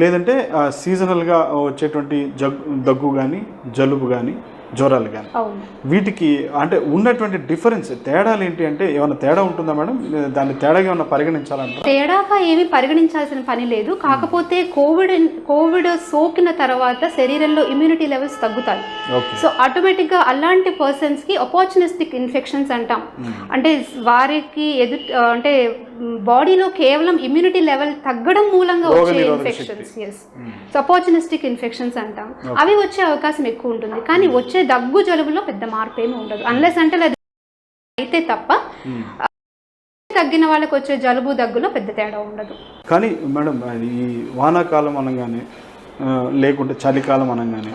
లేదంటే సీజనల్గా వచ్చేటువంటి జగ్ దగ్గు కానీ జలుబు కానీ జ్వరాలు కానీ వీటికి అంటే ఉన్నటువంటి డిఫరెన్స్ తేడాలు ఏంటి అంటే ఏమైనా తేడా ఉంటుందా మేడం? దాన్ని తేడాగా ఏమైనా పరిగణించాలంటారా? తేడాగా ఏమీ పరిగణించాల్సిన పని లేదు. కాకపోతే కోవిడ్ కోవిడ్ సోకిన తర్వాత శరీరంలో ఇమ్యూనిటీ లెవెల్స్ తగ్గుతాయి. సో ఆటోమేటిక్గా అలాంటి పర్సన్స్కి అపార్చునిస్టిక్ ఇన్ఫెక్షన్స్ అంటాం. అంటే వారికి ఎదు అంటే బాడీలో కేవలం ఇమ్యూనిటీ లెవెల్ తగ్గడం మూలంగా వచ్చే infections yes so opportunistic infections అంటాం. అవి వచ్చే అవకాశం ఎక్కువ ఉంటుంది. కానీ వచ్చే దగ్గు జలుబులో పెద్ద మార్పు ఏమి ఉండదు. అన్లెస్ అంటే అయితే తప్ప తగ్గిన వాళ్ళకి వచ్చే జలుబు దగ్గులో పెద్ద తేడా ఉండదు. కానీ మేడం ఈ వానాకాలం అనగానే లేకుంటే చలికాలం అనగానే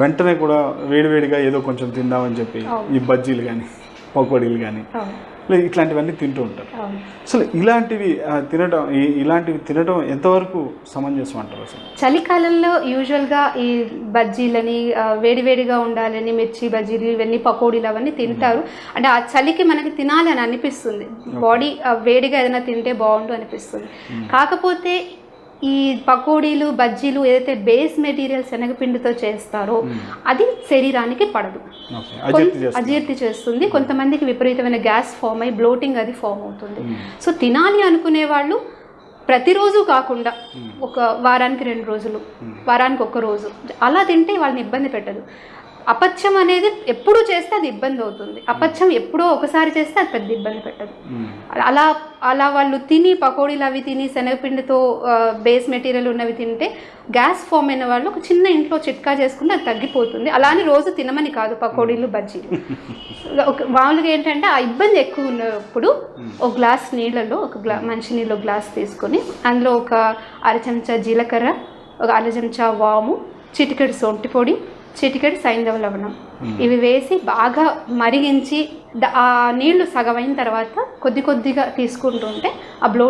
వెంటనే కూడా వేడివేడిగా ఏదో కొంచెం తిందామని చెప్పి ఈ బజ్జీలు కానీ పకోడీలు కానీ లేదు ఇట్లాంటివన్నీ తింటూ ఉంటారు. అసలు ఇలాంటివి తినడం ఇలాంటివి తినడం ఎంతవరకు సమంజసం అంటారు అసలు? చలికాలంలో యూజువల్గా ఈ బజ్జీలని వేడివేడిగా ఉండాలని మిర్చి బజ్జీలు ఇవన్నీ పకోడీలు అవన్నీ తింటారు. అంటే ఆ చలికి మనకి తినాలి అని అనిపిస్తుంది బాడీ వేడిగా ఏదైనా తింటే బాగుండు అనిపిస్తుంది. కాకపోతే ఈ పకోడీలు బజ్జీలు ఏదైతే బేస్ మెటీరియల్ శనగపిండితో చేస్తారో అది శరీరానికి పడదు. అజీర్తి చేస్తుంది. కొంతమందికి విపరీతమైన గ్యాస్ ఫామ్ అయ్యి బ్లోటింగ్ అది ఫామ్ అవుతుంది. సో తినాలి అనుకునే వాళ్ళు ప్రతిరోజు కాకుండా ఒక వారానికి రెండు రోజులు వారానికి ఒక రోజు అలా తింటే వాళ్ళని ఇబ్బంది పెట్టదు. అపత్యం అనేది ఎప్పుడు చేస్తే అది ఇబ్బంది అవుతుంది. అపత్యం ఎప్పుడో ఒకసారి చేస్తే అది పెద్ద ఇబ్బంది పెట్టదు. అలా అలా వాళ్ళు తిని పకోడీలు అవి తిని శనగపిండితో బేస్ మెటీరియల్ ఉన్నవి తింటే గ్యాస్ ఫామ్ అయిన వాళ్ళు ఒక చిన్న ఇంట్లో చిట్కా చేసుకుంటే అది తగ్గిపోతుంది. అలా అని రోజు తినమని కాదు పకోడీలు బజ్జీలు. ఒక మామూలుగా ఏంటంటే ఆ ఇబ్బంది ఎక్కువ ఉన్నప్పుడు ఒక గ్లాస్ నీళ్ళలో ఒక గ్లా మంచి నీళ్ళు గ్లాస్ తీసుకొని అందులో ఒక అర చెంచా జీలకర్ర ఒక అర చెంచా వాము చిటికెడు సొంటి పొడి చిటికెడు సైంధవ లవణం. ఇవి వేసి బాగా మరిగించి ఆ నీళ్ళు సగమైన తర్వాత కొద్ది కొద్దిగా తీసుకుంటుంటే ఆ బ్లోట్